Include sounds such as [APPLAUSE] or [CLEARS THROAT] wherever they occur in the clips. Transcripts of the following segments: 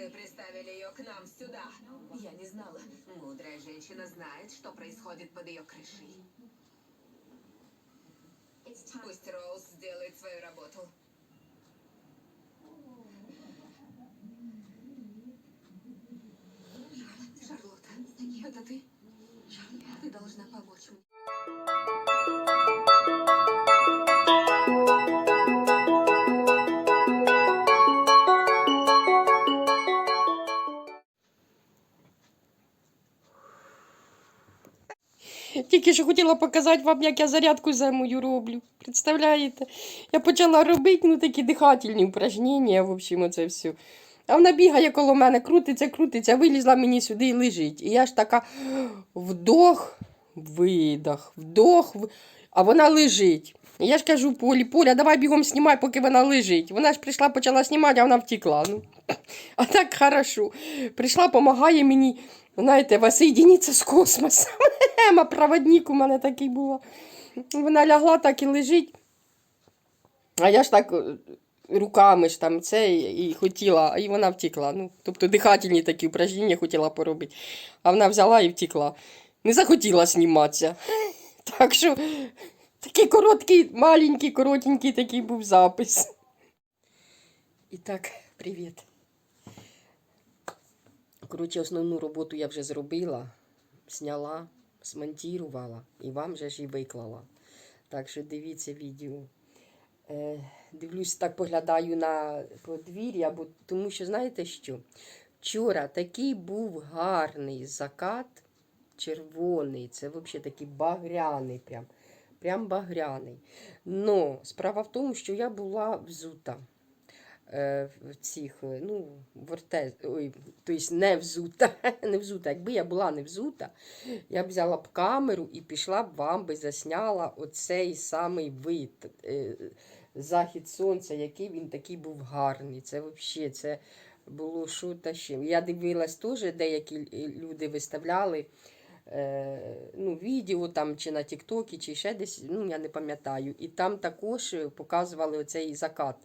Вы приставили ее к нам сюда. Я не знала. Мудрая женщина знает, что происходит под ее крышей. Пусть Роуз сделает свою работу. Тільки що хотіла показати вам, як я зарядку зимою роблю. Представляєте? Я почала робити ну, такі дихательні упражнення, в общем, оце все. А вона бігає коло мене, крутиться, крутиться, вилізла мені сюди і лежить. І я ж така вдох, видох, вдох, ви- а вона лежить. Я ж кажу Полі, Поля, давай бігом знімай, поки вона лежить. Вона ж прийшла, почала знімати, а вона втекла. Ну. [CLEARS THROAT] А так хорошо. Прийшла, допомагає мені, знаєте, воссоединитися з космосом. [LAUGHS] Ема, проводник у мене такий була. Вона лягла так і лежить. А я ж так е, руками ж там це і хотіла, і вона втекла. Ну, тобто дихательні такі упражнення хотіла поробити. А вона взяла і втекла. Не захотіла зніматися. Так що такий короткий, маленький, коротенький такий був запис. І так, привіт. Коротше, основну роботу я вже зробила, зняла, смонтувала і вам же ж і виклала. Так що дивіться відео. Е, дивлюсь, так поглядаю на подвір'я, тому що знаєте що? Вчора такий був гарний закат, червоний, це взагалі такий багряний, прям, прям багряний. Но справа в тому, що я була взута е, в цих, е, ну, в ой, тобто не взута, [LAUGHS] не взута. Якби я була не взута, я б взяла б камеру і пішла б вам би засняла оцей самий вид, е, захід сонця, який він такий був гарний. Це взагалі це було що та ще. Я дивилась теж, деякі люди виставляли. Е, ну, відео там чи на Тіктокі, чи ще десь, ну я не пам'ятаю. І там також е, показували оцей закат.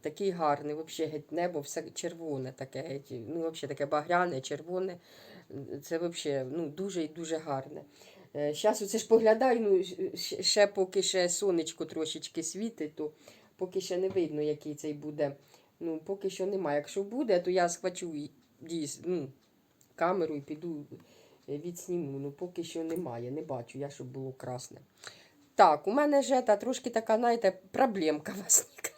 Такий гарний, взагалі геть небо, все червоне таке, геть, ну, взагалі таке багряне, червоне. Це взагалі ну, дуже і дуже гарне. Зараз оце ж поглядаю, ну, ще поки ще сонечко трошечки світить, то поки ще не видно, який цей буде. Ну, поки що немає. Якщо буде, то я схвачу ну, камеру і піду е, відсніму. Ну, поки що немає, не бачу я, щоб було красне. Так, у мене же та трошки така, знаєте, проблемка [LAUGHS] возникла.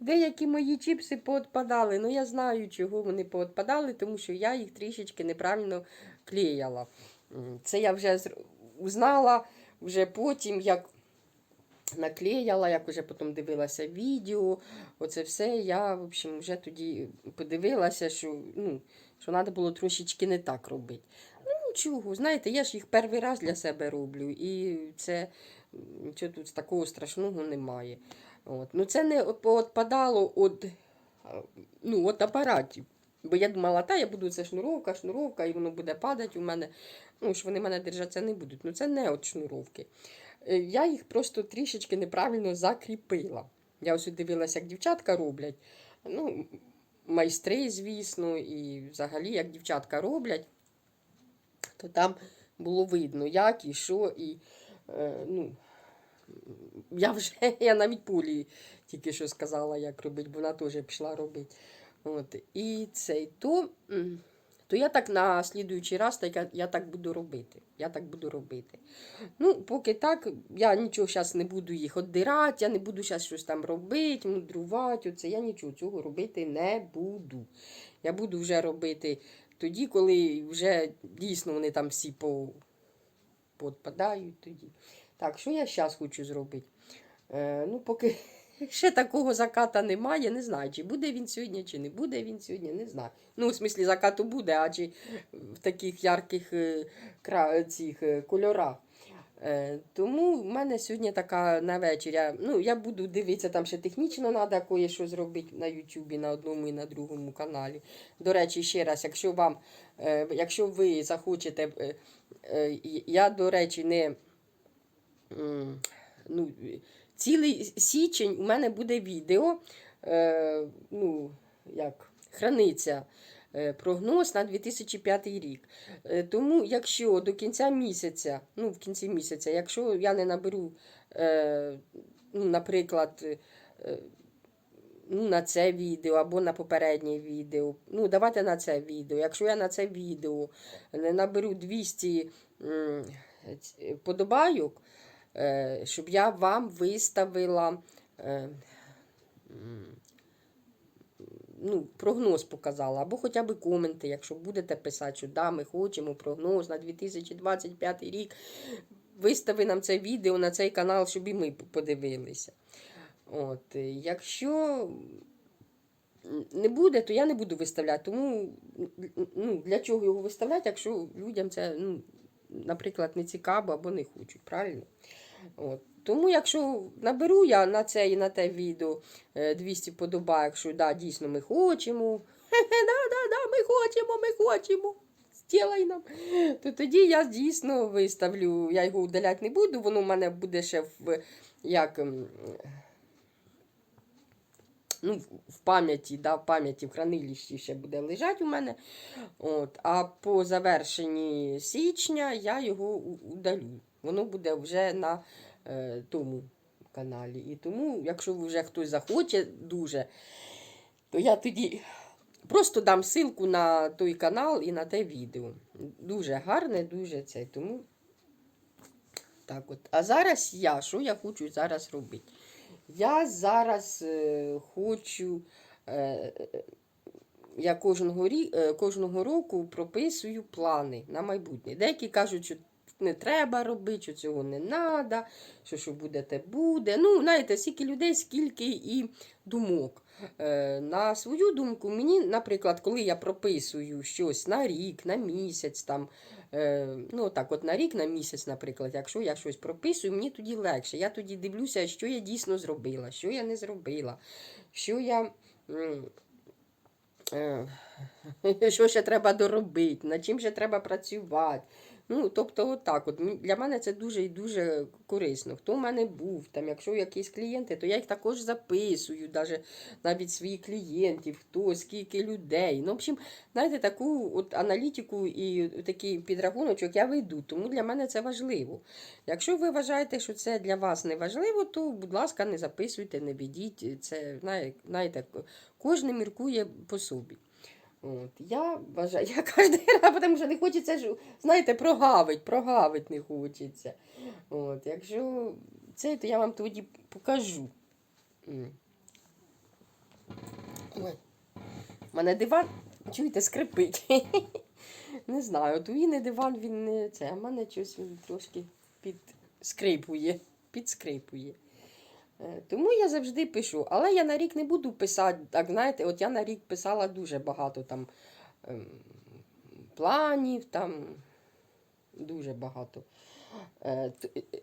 Деякі мої чіпси поотпадали. Ну, я знаю, чого вони поотпадали, тому що я їх трішечки неправильно клеяла. Це я вже узнала вже потім, як наклеяла, як вже потім дивилася відео. Оце все я, в общем, вже тоді подивилася, що, ну, що треба було трошечки не так робити. Ну, нічого, знаєте, я ж їх перший раз для себе роблю, і це нічого тут такого страшного немає. От. Ну, це не відпадало від, ну, від апаратів. Бо я думала, та я буду це шнуровка, шнуровка, і воно буде падати у мене. Ну, що вони мене держаться не будуть. Ну, це не від шнуровки. Е, Я їх просто трішечки неправильно закріпила. Я ось дивилася, як дівчатка роблять. Ну, майстри, звісно, і взагалі, як дівчатка роблять, то там було видно, як і що. І, е, ну, я вже [LAUGHS] я навіть полі тільки що сказала, як робити, бо вона теж пішла робити. От. І цей то, то я так на слідуючий раз так, я, так буду робити. Я так буду робити. Ну, поки так, я нічого зараз не буду їх оддирати, я не буду зараз щось там робити, мудрувати. Оце. Я нічого цього робити не буду. Я буду вже робити тоді, коли вже дійсно вони там всі по, поотпадають тоді. Так, що я зараз хочу зробити? Е, ну, поки ще такого заката немає, не знаю, чи буде він сьогодні, чи не буде він сьогодні, не знаю. Ну, в смислі, закату буде, а чи в таких ярких е, кра... цих, е, кольорах. Е, тому в мене сьогодні така на вечір. Ну, я буду дивитися, там ще технічно треба кое-що зробити на Ютубі, на одному і на другому каналі. До речі, ще раз, якщо вам, якщо ви захочете, я, до речі, не. Ну, цілий січень у мене буде відео. Е, ну, як храниться е, прогноз на 2005 рік. Е, Тому, якщо до кінця місяця, ну в кінці місяця, якщо я не наберу, е, ну, наприклад, е, ну, на це відео або на попереднє відео, ну, давайте на це відео. Якщо я на це відео не наберу 200 м, подобайок, щоб я вам виставила. е, ну, прогноз показала, або хоча б коменти, якщо будете писати, що да, ми хочемо прогноз на 2025 рік. Вистави нам це відео на цей канал, щоб і ми подивилися. От, е, якщо не буде, то я не буду виставляти. Тому ну, для чого його виставляти, якщо людям це, ну, наприклад, не цікаво або не хочуть, правильно? От. Тому, якщо наберу я на це і на те відео е, 200 подобайок, що да, дійсно ми хочемо. [LAUGHS] Да, да, да, ми хочемо, ми хочемо. Стілай нам. То тоді я дійсно виставлю, я його удаляти не буду, воно в мене буде ще в як. ем, Ну, в пам'яті, да, в пам'яті, в хранилищі ще буде лежати у мене. От, а по завершенні січня я його удалю. Воно буде вже на е, тому каналі. І тому, якщо вже хтось захоче дуже, то я тоді просто дам ссылку на той канал і на те відео. Дуже гарне, дуже це. Тому так от. А зараз я, що я хочу зараз робити? Я зараз е, хочу. Е, я кожного, рі, е, кожного року прописую плани на майбутнє. Деякі кажуть, що не треба робити, що цього не треба, що що буде, те буде. Ну, знаєте, скільки людей, скільки і думок. Е, на свою думку, мені, наприклад, коли я прописую щось на рік, на місяць, там, е, ну так, от на рік, на місяць, наприклад, якщо я щось прописую, мені тоді легше. Я тоді дивлюся, що я дійсно зробила, що я не зробила, що я. Е, [LAUGHS] що ще треба доробити, над чим ще треба працювати. Ну, тобто, отак. От. Для мене це дуже і дуже корисно. Хто в мене був, там, якщо якісь клієнти, то я їх також записую, даже, навіть своїх клієнтів, хто, скільки людей. Ну, в общем, знаєте, таку от аналітику і такий підрахуночок я веду, тому для мене це важливо. Якщо ви вважаєте, що це для вас не важливо, то, будь ласка, не записуйте, не ведіть. Це, знаєте, кожен міркує по собі. От, я вважаю, [LAUGHS] я кожен раз, тому що не хочеться, ж, знаєте, прогавить, прогавить не хочеться. От, якщо це, то я вам тоді покажу. У мене диван, чуєте, скрипить. [LAUGHS] Не знаю, він не диван, він не це, а в мене щось він трошки підскрипує. Підскрипує. Е, Тому я завжди пишу. Але я на рік не буду писати, так знаєте, от я на рік писала дуже багато там ем, планів, там дуже багато. Е,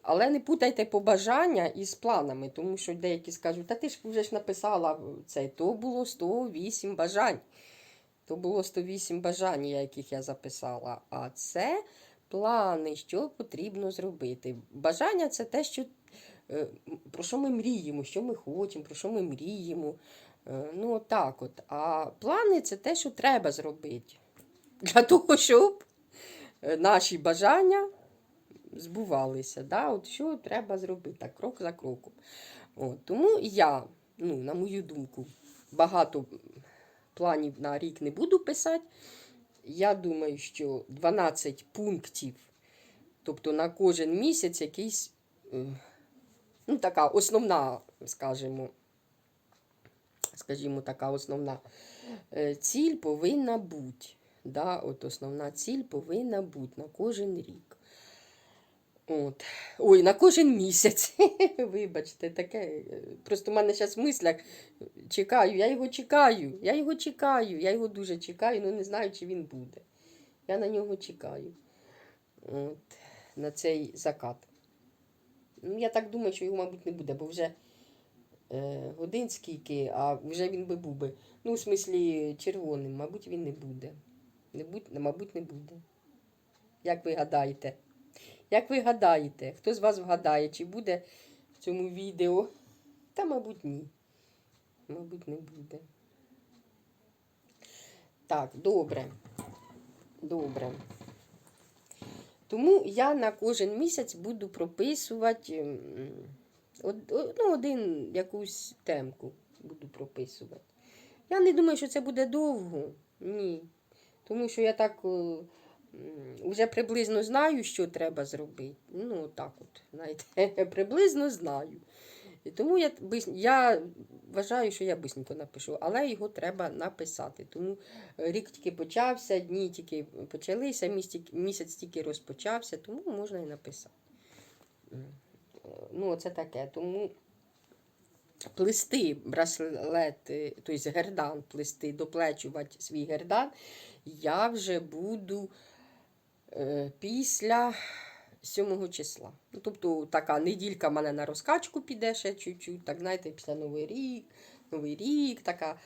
Але не путайте побажання із планами, тому що деякі скажуть, та ти ж вже ж написала це, то було 108 бажань. То було 108 бажань, яких я записала. А це плани, що потрібно зробити. Бажання це те, що, е, про що ми мріємо, що ми хочемо, про що ми мріємо. Е, Ну, так от. А плани це те, що треба зробити. Для того, щоб е, наші бажання збувалися. Да? От що треба зробити, так, крок за кроком. От, тому я, ну, на мою думку, багато планів на рік не буду писати. Я думаю, що 12 пунктів, тобто на кожен місяць якийсь, е, ну, така основна, скажімо, скажімо, така основна е, ціль повинна бути. Да, от основна ціль повинна бути на кожен рік. От. Ой, на кожен місяць. [LAUGHS] Вибачте, таке. е, Просто в мене зараз в мислях чекаю, я його чекаю, я його чекаю, я його дуже чекаю, але не знаю, чи він буде. Я на нього чекаю. От, на цей закат. Ну, я так думаю, що його, мабуть, не буде, бо вже е, годин скільки, а вже він би був би. Ну, в смислі, червоним, мабуть, він не буде. Не будь, мабуть, не буде. Як ви гадаєте? Як ви гадаєте, хто з вас вгадає, чи буде в цьому відео? Та, мабуть, ні. Мабуть, не буде. Так, добре. Добре. Тому я на кожен місяць буду прописувати м, од- о- ну, один якусь темку буду прописувати. Я не думаю, що це буде довго. Ні. Тому що я так вже приблизно знаю, що треба зробити. Ну, так от, знаєте, [LAUGHS] приблизно знаю. І тому я, я вважаю, що я бисенько напишу, але його треба написати. Тому рік тільки почався, дні тільки почалися, місяць, тільки розпочався, тому можна і написати. Ну, це таке. Тому плести браслет, е, тобто гердан плести, доплечувати свій гердан, я вже буду е, після 7 числа. Ну, тобто така неділька в мене на розкачку піде ще чуть-чуть, так знаєте, після Новий рік, Новий рік, така.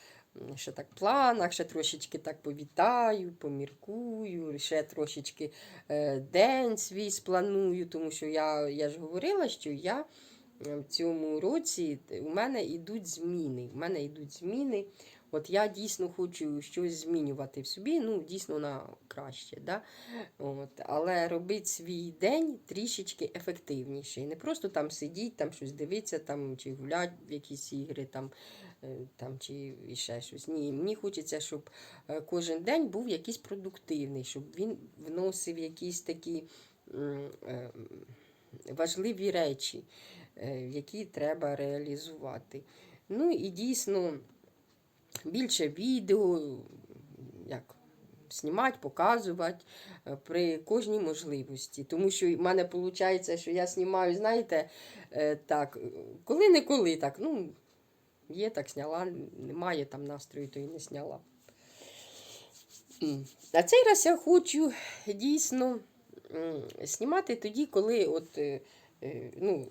Ще так в планах, ще трошечки так повітаю, поміркую, ще трошечки е, день свій спланую, тому що я, я ж говорила, що я в цьому році у мене йдуть зміни. У мене йдуть зміни. От я дійсно хочу щось змінювати в собі, ну, дійсно на краще. Да? От, але робити свій день трішечки ефективніший. Не просто там сидіти, там щось дивитися, там, чи гуляти в якісь ігри, там, е, там, чи ще щось. Ні, мені хочеться, щоб е, кожен день був якийсь продуктивний, щоб він вносив якісь такі е, важливі речі, які треба реалізувати. Ну і дійсно більше відео, як знімати, показувати е, при кожній можливості. Тому що в мене виходить, що я знімаю, знаєте, е, так, коли-неколи так, ну, є, так зняла, немає там настрою, то і не зняла. М. А цей раз я хочу дійсно знімати тоді, коли от, е, ну,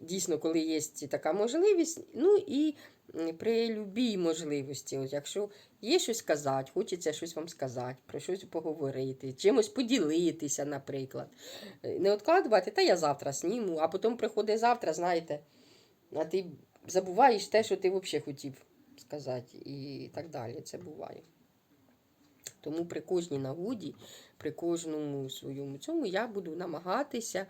дійсно, коли є така можливість, ну і при любій можливості, от якщо є щось сказати, хочеться щось вам сказати, про щось поговорити, чимось поділитися, наприклад. Е, Не відкладувати, та я завтра сніму, а потім приходить завтра, знаєте, а ти забуваєш те, що ти взагалі хотів сказати, і так далі. Це буває. Тому при кожній нагоді, при кожному своєму цьому я буду намагатися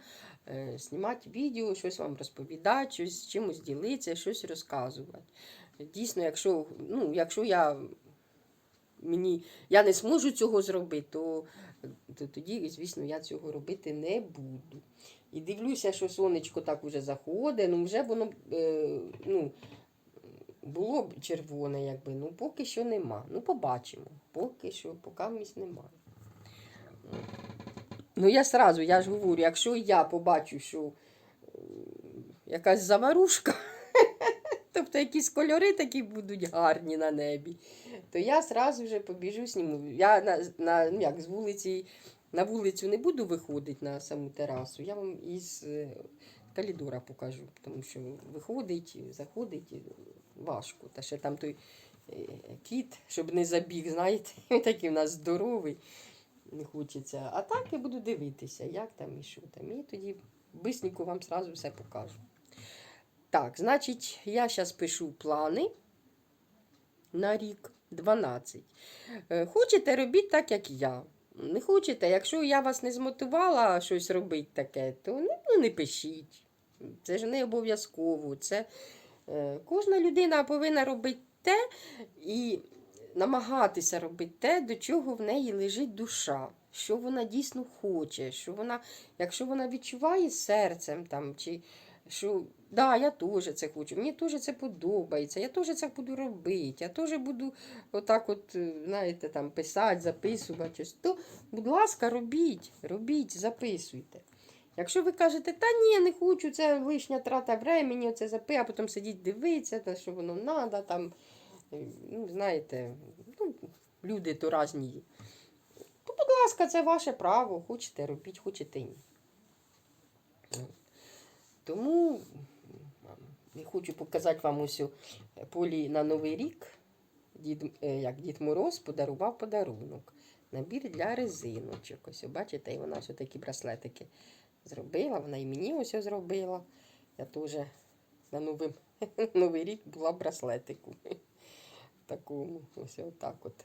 е, знімати відео, щось вам розповідати, щось чимось ділитися, щось розказувати. Дійсно, якщо, ну, якщо я, мені, я не зможу цього зробити, то, то тоді, звісно, я цього робити не буду. І дивлюся, що сонечко так уже заходить, ну вже воно е, ну, було б червоне, якби, ну поки що нема. Ну, побачимо. Поки що, поки місць немає. Ну, я сразу, я ж говорю, якщо я побачу, що е, якась заварушка, [LAUGHS] тобто якісь кольори такі будуть гарні на небі, то я сразу вже побіжу сніму. Я на, на, ну, як, з вулиці, на вулицю не буду виходити на саму терасу, я вам із е, коридора покажу, тому що виходить, заходить е, важко. Та ще там той кіт, щоб не забіг, знаєте, [LAUGHS] такий в нас здоровий, не хочеться. А так я буду дивитися, як там і що там. І тоді бисенько вам сразу все покажу. Так, значить, я зараз пишу плани на рік 12. Е, Хочете, робіть так, як я. Не хочете, якщо я вас не змотивувала щось робити таке, то ну, ну, не пишіть. Це ж не обов'язково. Це е, кожна людина повинна робити те і намагатися робити те, до чого в неї лежить душа, що вона дійсно хоче, що вона, якщо вона відчуває серцем там, чи що да, я теж це хочу, мені теж це подобається, я теж це буду робити, я теж буду отак, от, е, знаєте, там писати, записувати щось, то, будь ласка, робіть, робіть, записуйте. Якщо ви кажете, та ні, не хочу, це лишня трата времени, оце запи, а потім сидіть дивитися, що воно треба, там, ну, знаєте, ну, люди то різні. То, будь ласка, це ваше право, хочете робіть, хочете ні. Тому я хочу показати вам ось полі на Новий рік. Дід, е, як Дід Мороз подарував подарунок. Набір для резиночок. Ось, бачите, і вона ось такі браслетики зробила. Вона і мені ось зробила. Я теж на новий, [LAUGHS] новий рік була браслетику. Такому [LAUGHS] ось отак от.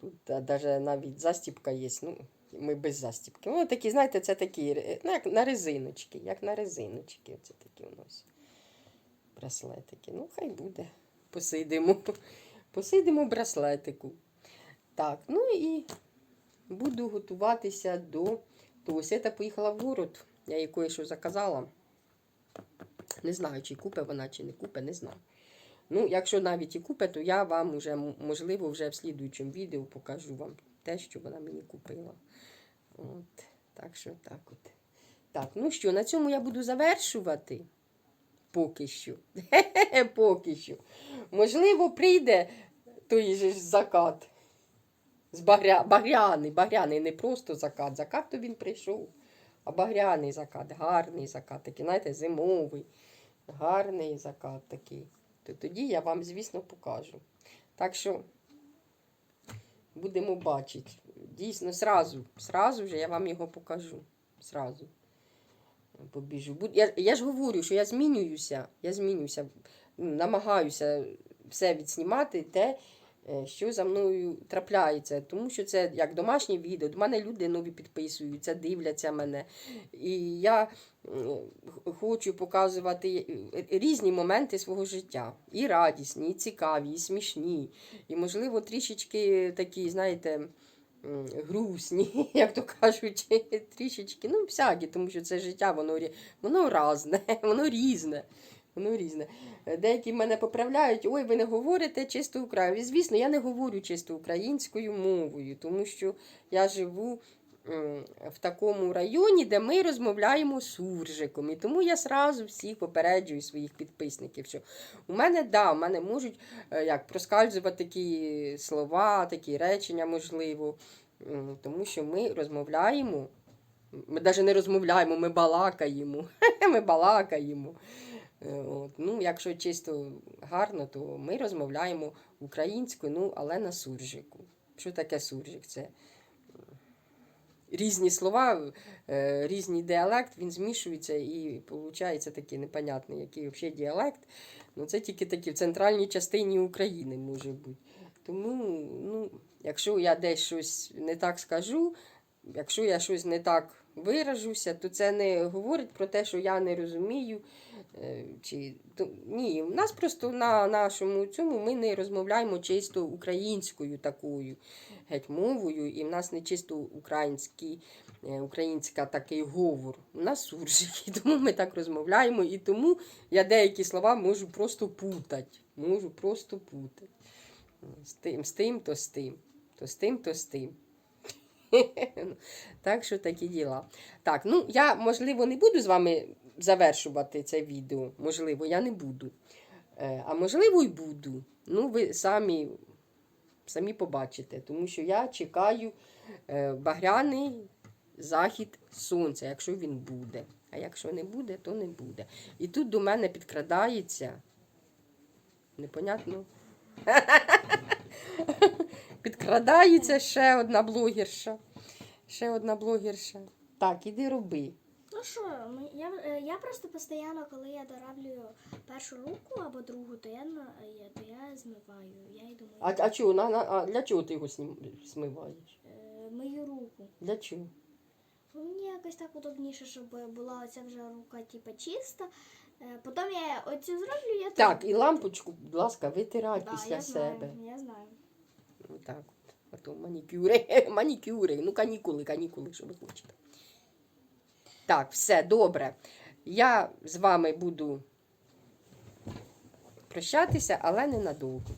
Тут навіть навіть застіпка є. Ну, ми без застіпки. Ну, такі, знаєте, це такі, е, ну, як на резиночки, як на резиночки. Оце такі у нас браслетики. Ну, хай буде. Посидимо. [LAUGHS] Посидимо браслетику. Так, ну і буду готуватися до того. Свята поїхала в город. Я їй кое-що заказала. Не знаю, чи купе вона, чи не купе, не знаю. Ну, якщо навіть і купе, то я вам уже, можливо, вже в слідуючому відео покажу вам те, що вона мені купила. От, так що так от. Так, ну що, на цьому я буду завершувати. Поки що. [LAUGHS] Поки що. Можливо, прийде той же закат. З багря... багряний, багряний, не просто закат. Закат то він прийшов. А багряний закат, гарний закат, такий, знаєте, зимовий, гарний закат такий. То тоді я вам, звісно, покажу. Так що будемо бачити. Дійсно, сразу, сразу вже я вам його покажу. Сразу. Побіжу. Я, я ж говорю, що я змінююся, я змінююся, намагаюся все відснімати те, що за мною трапляється. Тому що це як домашнє відео. До мене люди нові підписуються, дивляться мене. І я хочу показувати е, різні моменти свого життя. І радісні, і цікаві, і смішні. І, можливо, трішечки такі, знаєте, грустні, [LAUGHS] як то кажуть, трішечки, ну, всякі, тому що це життя, воно, воно разне, [LAUGHS] воно різне. Воно різне. Е, Деякі мене поправляють, ой, ви не говорите чисто українською. Звісно, я не говорю чисто українською мовою, тому що я живу в такому районі, де ми розмовляємо суржиком. І тому я сразу всіх попереджую своїх підписників, що у мене, да, у мене можуть е, як, проскальзувати такі слова, такі речення, можливо, тому що ми розмовляємо. Ми навіть не розмовляємо, ми балакаємо. [LAUGHS] Ми балакаємо. Е, От. Ну, якщо чисто гарно, то ми розмовляємо українською, ну, але на суржику. Що таке суржик? Це різні слова, е, різний діалект, він змішується і виходить такий непонятний, який взагалі діалект. Ну, це тільки такі в центральній частині України може бути. Тому, ну, якщо я десь щось не так скажу, якщо я щось не так виражуся, то це не говорить про те, що я не розумію. Е, Чи... то- Ні, у нас просто на нашому цьому ми не розмовляємо чисто українською такою геть мовою, і в нас не чисто український, е, українська такий говор. У нас суржики, тому ми так розмовляємо, і тому я деякі слова можу просто путати. Можу просто путати. З тим, з тим, то з тим, то з тим, то з тим. [LAUGHS] Так що такі діла. Так, ну я, можливо, не буду з вами завершувати це відео. Можливо, я не буду. Е, А можливо, і буду. Ну, ви самі, самі побачите, тому що я чекаю е, багряний захід сонця, якщо він буде. А якщо не буде, то не буде. І тут до мене підкрадається. Непонятно. [LAUGHS] Підкрадається ще одна блогерша. Ще одна блогерша. Так, іди роби. Ну що, я, е, я просто постійно, коли я дораблюю першу руку або другу, то я, то я змиваю. Я йду мию, А, а, чого, на, на, а для чого ти його смиваєш? е, руку. Для чого? Мені якось так удобніше, щоб була оця вже рука типу, чиста. Е, Потім я оцю зроблю, я Так, тут- і лампочку, будь ласка, витирай Да, після я себе. Знаю, я знаю. Ну, так. А то манікюри, [LAUGHS] манікюри, ну канікули, канікули, що ви хочете. Так, все добре. Я з вами буду прощатися, але ненадовго.